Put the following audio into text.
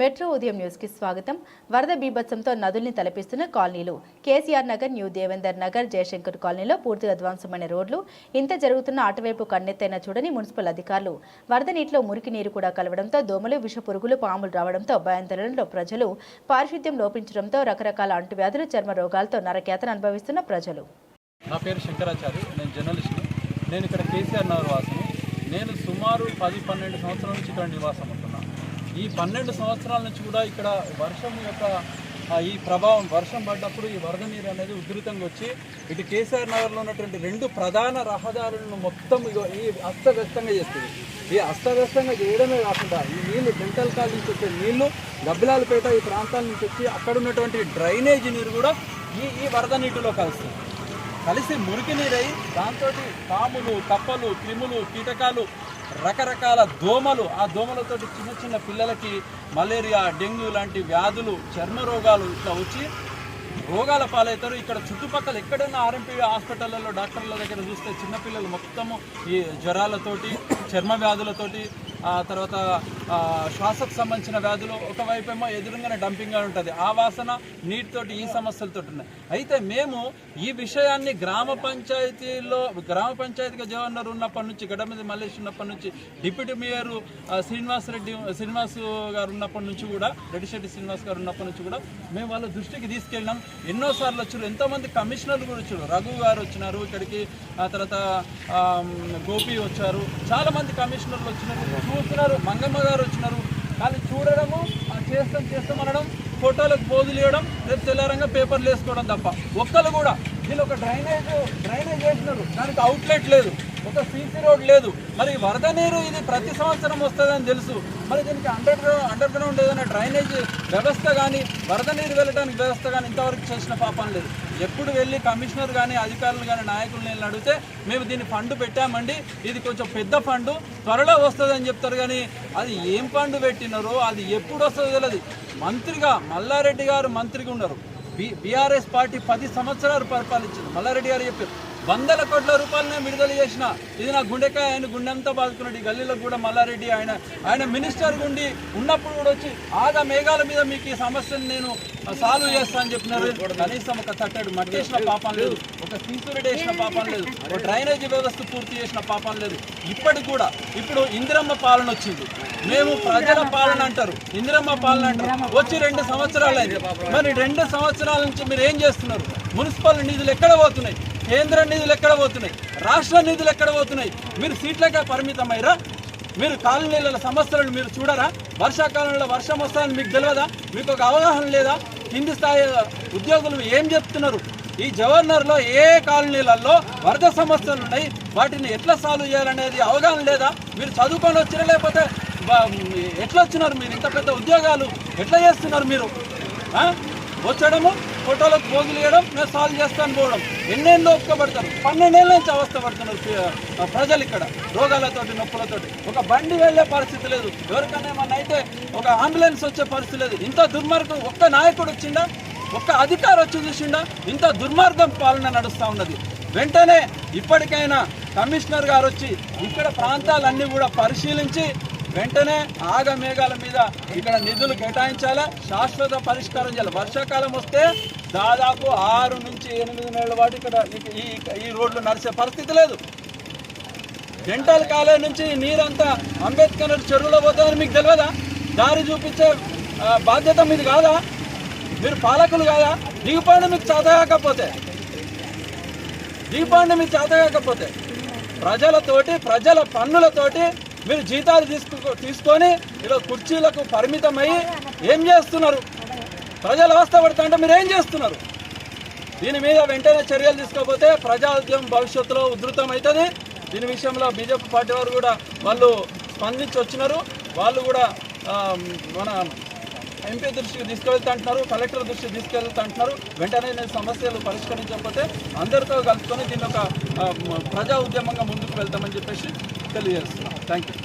Metro ఉదయం న్యూస్కి స్వాగతం. వరద బీభత్సంతో నదుల్ని తలపిస్తున్న కాలనీలు. కేసీఆర్ నగర్ న్యూ దేవేందర్ నగర్ జయశంకర్ కాలనీలో పూర్తిగా ధ్వంసమైన రోడ్లు. ఇంత జరుగుతున్న అటువైపు కన్నెత్తైన చూడని మున్సిపల్ అధికారులు. వరద నీటిలో మురికి నీరు కూడా కలవడంతో దోమలు విష పురుగులు పాములు రావడంతో భయాందోళనలో ప్రజలు. పారిశుద్ధ్యం లోపించడంతో రకరకాల అంటువ్యాధులు చర్మ రోగాలతో నరకేతన అనుభవిస్తున్న ప్రజలు. నా పేరు శంకరాచారి నేను జర్నలిస్ట్ నేను ఇక్కడ కేసీఆర్ నగర్ వాసను. నేను సుమారు పది పన్నెండు సంవత్సరాల నుంచి ఇక్కడ నివాసం ఉంటాను. ఈ పన్నెండు సంవత్సరాల నుంచి కూడా ఇక్కడ వర్షం యొక్క ఈ ప్రభావం వర్షం పడ్డప్పుడు ఈ వరద నీరు అనేది ఉధృతంగా వచ్చి ఇటు కేసీఆర్ నగర్లో ఉన్నటువంటి రెండు ప్రధాన రహదారులను మొత్తం ఈ అస్తవ్యస్తంగా చేస్తుంది. ఈ అస్తవ్యస్తంగా చేయడమే కాకుండా ఈ నీళ్ళు డెంటల్ కాల్ నుంచి వచ్చే నీళ్ళు గబ్బిలాలపేట ఈ ప్రాంతాల నుంచి వచ్చి అక్కడ ఉన్నటువంటి డ్రైనేజీ నీరు కూడా ఈ ఈ వరద నీటిలో కలుస్తుంది. కలిసి మురికి నీరై దాంతో పాములు కప్పలు క్రిములు కీటకాలు రకరకాల దోమలు ఆ దోమలతోటి చిన్న చిన్న పిల్లలకి మలేరియా డెంగ్యూ లాంటి వ్యాధులు చర్మ రోగాలు ఇట్లా వచ్చి రోగాల పాలవుతారు. ఇక్కడ చుట్టుపక్కల ఎక్కడైనా ఆర్ఎంపీ హాస్పిటల్లో డాక్టర్ల దగ్గర చూస్తే చిన్నపిల్లలు మొత్తము ఈ జ్వరాలతోటి చర్మ వ్యాధులతోటి తర్వాత శ్వాసకు సంబంధించిన వ్యాధులు ఒకవైపు ఏమో ఎదురుగానే డంపింగ్గా ఉంటుంది. ఆ వాసన నీటితోటి ఈ సమస్యలతో ఉన్నాయి. అయితే మేము ఈ విషయాన్ని గ్రామ పంచాయతీలో గ్రామ పంచాయతీగా జవహర్ ఉన్నప్పటి నుంచి గడమది మల్లేష్ ఉన్నప్పటి నుంచి డిప్యూటీ మేయర్ శ్రీనివాస్ రెడ్డి శ్రీనివాస్ గారు ఉన్నప్పటి నుంచి కూడా రెడ్డిశెట్టి శ్రీనివాస్ గారు ఉన్నప్పటి నుంచి కూడా మేము వాళ్ళ దృష్టికి తీసుకెళ్ళినాం. ఎన్నోసార్లు వచ్చారు. ఎంతోమంది కమిషనర్లు కూడా వచ్చారు. రఘు గారు వచ్చినారు ఇక్కడికి. ఆ తర్వాత గోపి వచ్చారు. చాలామంది కమిషనర్లు వచ్చినారు. చూస్తున్నారు మంగమ్మ గారు వచ్చినారు. కానీ చూడడము చేస్తాం చేస్తాం అనడం ఫోటోలకు పోజులు ఇవ్వడం రేపు తెల్లారంగా పేపర్లు వేసుకోవడం తప్ప. ఒక్కరు కూడా వీళ్ళు ఒక డ్రైనేజ్ డ్రైనేజ్ వేసినారు. దానికి అవుట్లెట్ లేదు. ఒక సీసీ రోడ్ లేదు. మరి వరద నీరు ఇది ప్రతి సంవత్సరం వస్తుందని తెలుసు. మరి దీనికి అండర్ గ్రౌండ్ అండర్ గ్రౌండ్ ఏదైనా డ్రైనేజ్ వ్యవస్థ కానీ వరద నీరు వెళ్ళడానికి వ్యవస్థ కానీ ఇంతవరకు చేసిన పాపం లేదు. ఎప్పుడు వెళ్ళి కమిషనర్ కానీ అధికారులు కానీ నాయకులు నేను అడిగితే మేము దీన్ని ఫండ్ పెట్టామండి. ఇది కొంచెం పెద్ద ఫండ్ త్వరలో వస్తుందని చెప్తారు కానీ అది ఏం ఫండ్ పెట్టినారో అది ఎప్పుడు వస్తుందో తెలియదు మంత్రిగా మల్లారెడ్డి గారు మంత్రిగా ఉన్నారు బి బీఆర్ఎస్ పార్టీ పది సంవత్సరాలు పరిపాలించింది మల్లారెడ్డి గారు చెప్పారు వందల కోట్ల రూపాయలనే విడుదల చేసిన. ఇది నా గుండెకాయ ఆయన గుండెంతా బాదుకున్నాడు. ఈ గల్లీలో కూడా మల్లారెడ్డి ఆయన ఆయన మినిస్టర్ గుండి ఉన్నప్పుడు కూడా వచ్చి ఆగా మేఘాల మీద మీకు ఈ సమస్యను నేను సాల్వ్ చేస్తా అని చెప్పినారు. కనీసం ఒక తట్టడు మట్టేసిన పాపం లేదు. ఒక చేసిన పాపం లేదు. ఓ డ్రైనేజీ వ్యవస్థ పూర్తి చేసిన పాపం లేదు. ఇప్పటికి కూడా ఇప్పుడు ఇందిరమ్మ పాలన వచ్చింది. మేము ప్రజల పాలన అంటారు. ఇందిరమ్మ పాలన అంటారు. వచ్చి రెండు సంవత్సరాలు అయింది. మరి రెండు సంవత్సరాల నుంచి మీరు ఏం చేస్తున్నారు? మున్సిపల్ నిధులు ఎక్కడ పోతున్నాయి? కేంద్ర నిధులు ఎక్కడ పోతున్నాయి? రాష్ట్ర నిధులు ఎక్కడ పోతున్నాయి? మీరు సీట్లకే పరిమితమైరా మీరు కాలనీల సమస్యలను మీరు చూడరా? వర్షాకాలంలో వర్షం వస్తాయని మీకు తెలియదా? మీకు ఒక అవగాహన లేదా? కింది స్థాయి ఉద్యోగులు ఏం చెప్తున్నారు? ఈ జవహర్నగర్లో ఏ కాలనీలలో వరద సమస్యలు ఉన్నాయి వాటిని ఎట్లా సాల్వ్ చేయాలనేది అవగాహన లేదా? మీరు చదువుకొని వచ్చినా లేకపోతే ఎట్లా వచ్చినారు మీరు? ఇంత పెద్ద ఉద్యోగాలు ఎట్లా చేస్తున్నారు మీరు? వచ్చడము ఫోటోలకు పోగులు ఇవ్వడం నేను సాల్వ్ చేస్తాను పోవడం. ఎన్నేళ్ళు ఒప్పుకోబడతారు. పన్నెండేళ్ళ నుంచి అవస్థ పడుతున్నారు ప్రజలు ఇక్కడ. రోగాలతోటి నొప్పులతోటి. ఒక బండి వెళ్ళే పరిస్థితి లేదు. ఎవరికైనా ఏమన్నా అయితే ఒక అంబులెన్స్ వచ్చే పరిస్థితి లేదు. ఇంత దుర్మార్గం ఒక్క నాయకుడు వచ్చిందా ఒక్క అధికారి వచ్చి చూసిండా? ఇంత దుర్మార్గం పాలన నడుస్తూ ఉన్నది. వెంటనే ఇప్పటికైనా కమిషనర్ గారు వచ్చి ఇక్కడ ప్రాంతాలన్నీ కూడా పరిశీలించి వెంటనే ఆగమేఘాల మీద ఇక్కడ నిధులు కేటాయించాలా? శాశ్వత పరిష్కారం చేయాలి? వర్షాకాలం వస్తే దాదాపు ఆరు నుంచి ఎనిమిది నెలల పాటు ఇక్కడ ఈ- ఈ రోడ్లు నడిచే పరిస్థితి లేదు. డెంటల్ కాలేజ్ నుంచి నీరంతా అంబేద్కర్ చెరువులో పోతుందని మీకు తెలియదా? దారి చూపించే బాధ్యత మీది కాదా? మీరు పాలకులు కాదా? దిగిపోయిన మీకు చేత కాకపోతే. దిగిపోండి మీకు చేత కాకపోతే. ప్రజలతోటి ప్రజల పన్నులతోటి మీరు జీతాలు తీసుకు తీసుకొని ఇలా కుర్చీలకు పరిమితమై ఏం చేస్తున్నారు? ప్రజలు అవస్థ పడుతుంటే మీరు ఏం చేస్తున్నారు? దీని మీద వెంటనే చర్యలు తీసుకోకపోతే ప్రజాద్యమం భవిష్యత్తులో ఉధృతం అవుతుంది దీని విషయంలో బీజేపీ పార్టీ వారు కూడా వాళ్ళు స్పందించి వచ్చినారు వాళ్ళు కూడా మన ఎంపీ దృష్టికి తీసుకెళ్తా అంటున్నారు కలెక్టర్ దృష్టికి తీసుకెళ్తా అంటున్నారు. వెంటనే నేను సమస్యలు పరిష్కరించకపోతే అందరితో కలుపుకొని దీన్ని ఒక ప్రజా ఉద్యమంగా ముందుకు వెళ్తామని చెప్పేసి తెలియజేస్తున్నాను థ్యాంక్ యూ